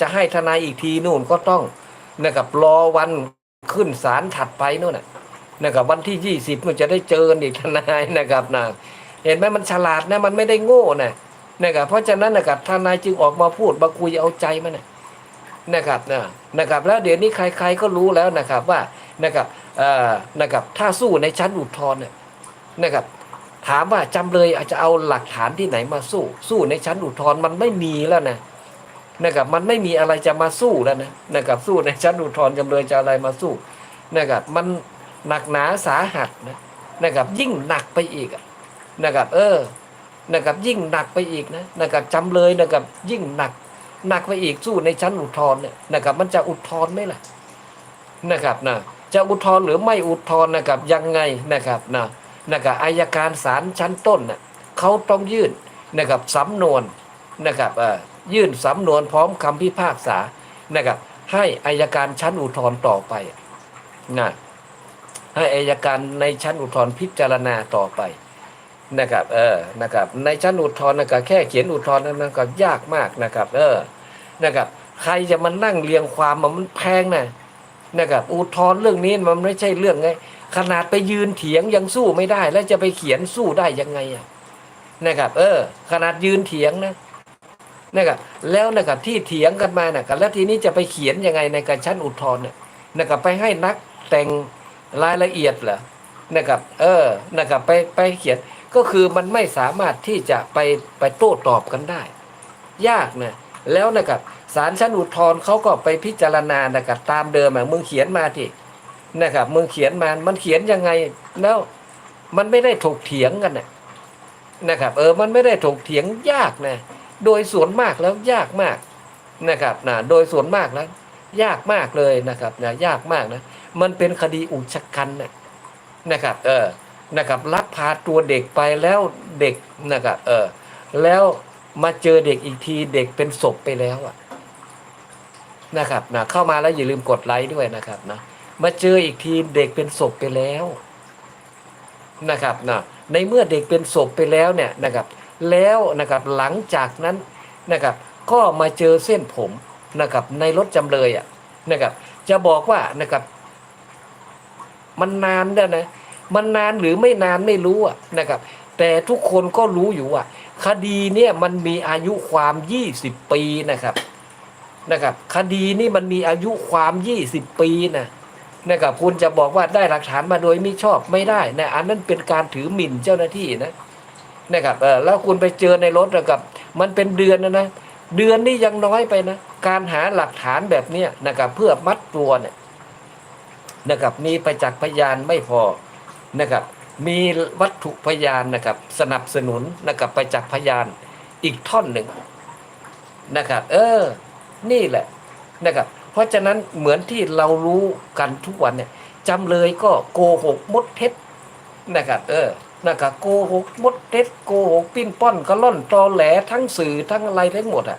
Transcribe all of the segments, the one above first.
จะให้ทนายอีกทีนู่นก็ต้องนะครับรอวันขึ้นศาลถัดไปนู่นนะนะครับวันที่ยี่สิบมันจะได้เจอกันอีกทนายนะครับนะเห็นไหมมันฉลาดนะมันไม่ได้โง่นะนะครับเพราะฉะนั้นนะครับทนายจึงออกมาพูดมาคุยเอาใจมันนะนะครับนะนะครับ แล้วเดี๋ยวนี้ใคร ๆก็รู้แล้วนะครับว่านะครับเอ่อนะครับถ้าสู้ในชั้นอุทธรณ์เนี่ยนะครับถามว่าจำเลยอาจจะเอาหลักฐานที่ไหนมาสู้ สู้ในชั้นอุทธรณ์มันไม่มีแล้วนะ นะครับมันไม่มีอะไรจะมาสู้แล้วนะนะครับสู้ในชั้นอุทธรณ์จำเลยจะอะไรมาสู้นะครับมันหนักหนาสาหัสนะนะครับยิ่งหนักไปอีกนะครับเออนะครับยิ่งหนักไปอีกนะนะครับจำเลยนะครับยิ่งหนักหนักไปอีกสู้ในชั้นอุทธรณ์เนี่ยนะครับมันจะอุทธรณ์ไหมล่ะนะครับนะจะอุทธรณ์หรือไม่อุทธรณ์นะครับยังไงนะครับนะนะครับอายการศาลชั้นต้นเน่ะเขาต้องยื่นนะครับสำนวนนะครับเอ่อ ยื่นสำนวนพร้อมคำพิพากษานะครับ ให้อายการชั้นอุทธรณ์ต่อไปนะให้อายการในชั้นอุทธรณ์พิจารณาต่อไปนะครับ เออนะครับในชั้นอุทธรณ์นะครับแค่เขียนอุทธรณ์นั้นก็ยากมากนะครับ เออนะครับ ใครจะมานั่งเรียงความมันแพงนะนะครับ อุทธรณ์เรื่องนี้มันไม่ใช่เรื่องไงขนาดไปยืนเถียงยังสู้ไม่ได้ แล้วจะไปเขียนสู้ได้ยังไงอะนะครับ เออ ขนาดยืนเถียงนะ นะครับแล้วนะครับที่เถียงกันมานะครับแล้วทีนี้จะไปเขียนยังไงในการชั้นอุทธรณ์เนี่ยนะครับไปให้นักแต่งรายละเอียดเหรอนะครับเออนะครับไปไปเขียนก็คือมันไม่สามารถที่จะไปไปโต้ตอบกันได้ ยากนะแล้วนะครับศาลชั้นอุทธรณ์เขาก็ไปพิจารณานะครับตามเดิมอะมึงเขียนมาที่นะครับมึงเขียนมามันเขียนยังไงแล้วมันไม่ได้ถกเถียงกันนะนะครับ เออมันไม่ได้ถกเถียงยากนะ โดยส่วนมากแล้วยากมากนะครับนะโดยส่วนมากแล้วยากมากเลยนะครับนะยากมากนะ มันเป็นคดีอุกชะกันนะนะครับเออนะครับลักพาตัวเด็กไปแล้วเด็กนะครับเออแล้วมาเจอเด็กอีกทีเด็กเป็นศพไปแล้วอะนะครับนะเข้ามาแล้วอย่าลืมกดไลค์ด้วยนะครับนะมาเจออีกทีเด็กเป็นศพไปแล้วนะครับนะในเมื่อเด็กเป็นศพไปแล้วเนี่ยนะครับ แล้วนะครับหลังจากนั้นนะครับก็มาเจอเส้นผมนะครับในรถจำเลยอะนะครับจะบอกว่านะครับ มันนานแล้วนะมันนานหรือไม่นานไม่รู้อะนะครับ แต่ทุกคนก็รู้อยู่ว่าคดีเนี่ยมันมีอายุความ 20 ปีนะครับนะครับคดีนี่มันมีอายุความ 20 ปีนะนะครับคุณจะบอกว่าได้หลักฐานมาโดยไม่ชอบไม่ได้นะอันนั้นเป็นการถือหมิ่นเจ้าหน้าที่นะ นะครับเออแล้วคุณไปเจอในรถนะครับ มันเป็นเดือนนะนะเดือนนี่ยังน้อยไปนะ การหาหลักฐานแบบเนี้ยนะครับ เพื่อมัดตัวเนี่ยนะครับ มีประจักษ์พยานไม่พอนะครับ มีวัตถุพยานนะครับ สนับสนุนนะครับประจักษ์พยานอีกท่อนหนึ่งนะครับ เออ นี่แหละนะครับ เพราะฉะนั้นเหมือนที่เรารู้กันทุกวันเนี่ยจำเลยก็โกหกมดเท็จนะครับ เออ นะครับโกหกมดเท็จโกหกปิ้นป้อนกระล่อนตอแหลทั้งสื่อทั้งอะไรทั้งหมดอะ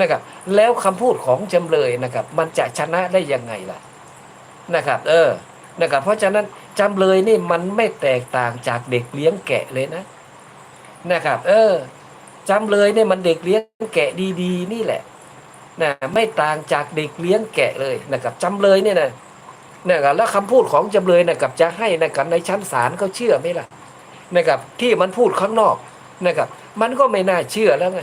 นะครับแล้วคำพูดของจำเลยนะครับ มันจะชนะได้ยังไงล่ะนะครับ เออนะครับเพราะฉะนั้นจำเลยนี่มันไม่แตกต่างจากเด็กเลี้ยงแกะเลยนะนะครับ เออจำเลยเนี่ยมันเด็กเลี้ยงแกะดีๆ นี่แหละนะไม่ต่างจากเด็กเลี้ยงแกะเลยนะครับจำเลยเนี่ยนะนะครับแล้วคำพูดของจำเลยนะครับจะให้นะครับในชั้นศาลเขาเชื่อไหมล่ะ นะครับที่มันพูดข้างนอกนะครับมันก็ไม่น่าเชื่อแล้วไง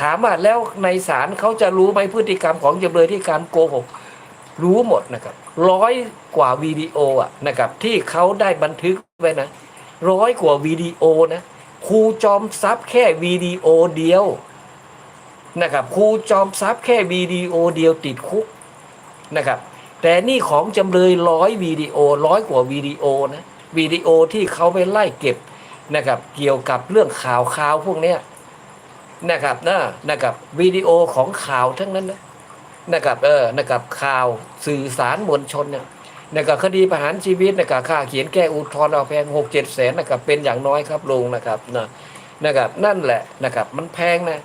ถามว่าแล้วในศาลเขาจะรู้ไหมพฤติกรรมของจำเลยที่การโกหกรู้หมดนะครับร้อยกว่าวิดีโออะนะครับที่เขาได้บันทึกไว้นะร้อยกว่าวิดีโอนะครูจอมทรัพย์แค่วิดีโอเดียวนะครับครูจอมทรัพย์แค่วิดีโอเดียวติดคุกนะครับแต่นี่ของจำเลยร้อยวิดีโอร้อยกว่าวิดีโอนะวิดีโอที่เขาไปไล่เก็บ นะครับเกี่ยวกับเรื่องข่าวข่าวพวกเนี้ยนะครับนะนะครับวิดีโอของข่าวทั้งนั้นนะนะครับเออนะครับข่าวสื่อสารมวลชนเนี่ยนะครับคดีประหารชีวิตนะครับค่าเขียนแก้อุทธรณ์เอาแพงหกเจ็ดแสนนะครับเป็นอย่างน้อยครับลุงนะครับนะนะครับนั่นแหละนะครับมันแพงนะ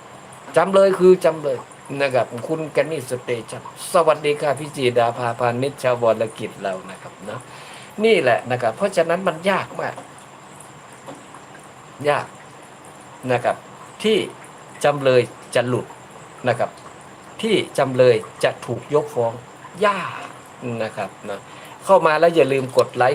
จำเลยคือจำเลยนะครับคุณแกนนี่สเตชันสวัสดีค่ะพี่จีดาภาพานิชชาวบอลกิจเรานะครับเนาะนี่แหละนะครับเพราะฉะนั้นมันยากมาก ยากนะครับ ที่จำเลยจะหลุดนะครับ ที่จำเลยจะถูกยกฟ้องยากนะครับนะเข้ามาแล้วอย่าลืมกดไลค์